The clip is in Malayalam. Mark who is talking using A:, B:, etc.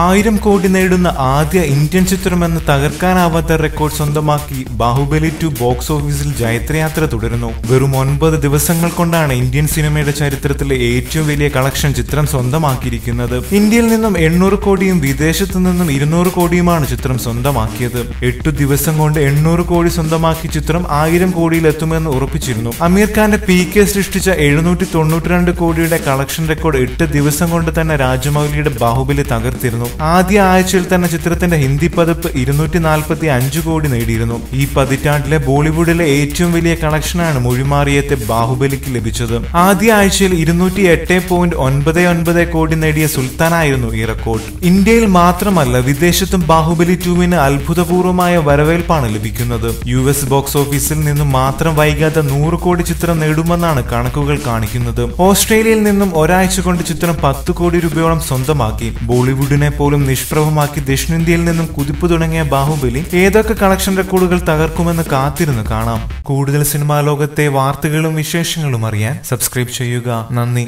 A: ആയിരം കോടി നേടുന്ന ആദ്യ ഇന്ത്യൻ ചിത്രമെന്ന് തകർക്കാനാവാത്ത റെക്കോർഡ് സ്വന്തമാക്കി ബാഹുബലി ടു ബോക്സ് ഓഫീസിൽ ജൈത്രയാത്ര തുടരുന്നു. വെറും ഒൻപത് ദിവസങ്ങൾ കൊണ്ടാണ് ഇന്ത്യൻ സിനിമയുടെ ചരിത്രത്തിലെ ഏറ്റവും വലിയ കളക്ഷൻ ചിത്രം സ്വന്തമാക്കിയിരിക്കുന്നത്. ഇന്ത്യയിൽ നിന്നും എണ്ണൂറ് കോടിയും വിദേശത്തു നിന്നും ഇരുന്നൂറ് കോടിയുമാണ് ചിത്രം സ്വന്തമാക്കിയത്. എട്ടു ദിവസം കൊണ്ട് എണ്ണൂറ് കോടി സ്വന്തമാക്കി ചിത്രം ആയിരം കോടിയിലെത്തുമെന്ന് ഉറപ്പിച്ചിരുന്നു. അമീർ ഖാന്റെ പി കെ സൃഷ്ടിച്ച എഴുന്നൂറ്റി തൊണ്ണൂറ്റിരണ്ട് കോടിയുടെ കളക്ഷൻ റെക്കോർഡ് എട്ട് ദിവസം കൊണ്ട് തന്നെ രാജമൗലിയുടെ ബാഹുബലി തകർത്തിരുന്നു. ആദ്യ ആഴ്ചയിൽ തന്നെ ചിത്രത്തിന്റെ ഹിന്ദി പതിപ്പ് ഇരുന്നൂറ്റി നാൽപ്പത്തി അഞ്ച് കോടി നേടിയിരുന്നു. ഈ പതിറ്റാണ്ടിലെ ബോളിവുഡിലെ ഏറ്റവും വലിയ കളക്ഷനാണ് മൊഴിമാറിയത്തെ ബാഹുബലിക്ക് ലഭിച്ചത്. ആദ്യ ആഴ്ചയിൽ ഇരുന്നൂറ്റി എട്ട് പോയിന്റ് ഒൻപത് ഒൻപത് കോടി നേടിയ സുൽത്താനായിരുന്നു ഈ റെക്കോർഡ്. ഇന്ത്യയിൽ മാത്രമല്ല വിദേശത്തും ബാഹുബലി ടുവിന് അത്ഭുതപൂർവമായ വരവേൽപ്പാണ് ലഭിക്കുന്നത്. യു എസ് ബോക്സ് ഓഫീസിൽ നിന്നും മാത്രം വൈകാതെ നൂറ് കോടി ചിത്രം നേടുമെന്നാണ് കണക്കുകൾ കാണിക്കുന്നത്. ഓസ്ട്രേലിയയിൽ നിന്നും ഒരാഴ്ച കൊണ്ട് ചിത്രം പത്ത് കോടി രൂപയോളം സ്വന്തമാക്കി. ബോളിവുഡിനെ പോലും നിഷ്പ്രഭമാക്കി ദക്ഷിണേന്ത്യയിൽ നിന്നും കുതിപ്പ് തുടങ്ങിയ ബാഹുബലി ഏതൊക്കെ കളക്ഷൻ റെക്കോർഡുകൾ തകർക്കുമെന്ന് കാത്തിരുന്ന് കാണാം. കൂടുതൽ സിനിമാ ലോകത്തെ വാർത്തകളും വിശേഷങ്ങളും അറിയാൻ സബ്സ്ക്രൈബ് ചെയ്യുക. നന്ദി.